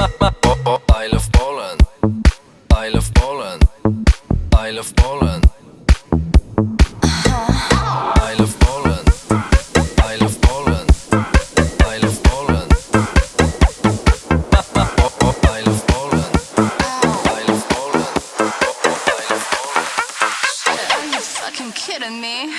I love Poland. I love Poland. I love Poland. I love Poland. I love Poland. I love Poland. Are you fucking kidding me?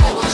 Whoa.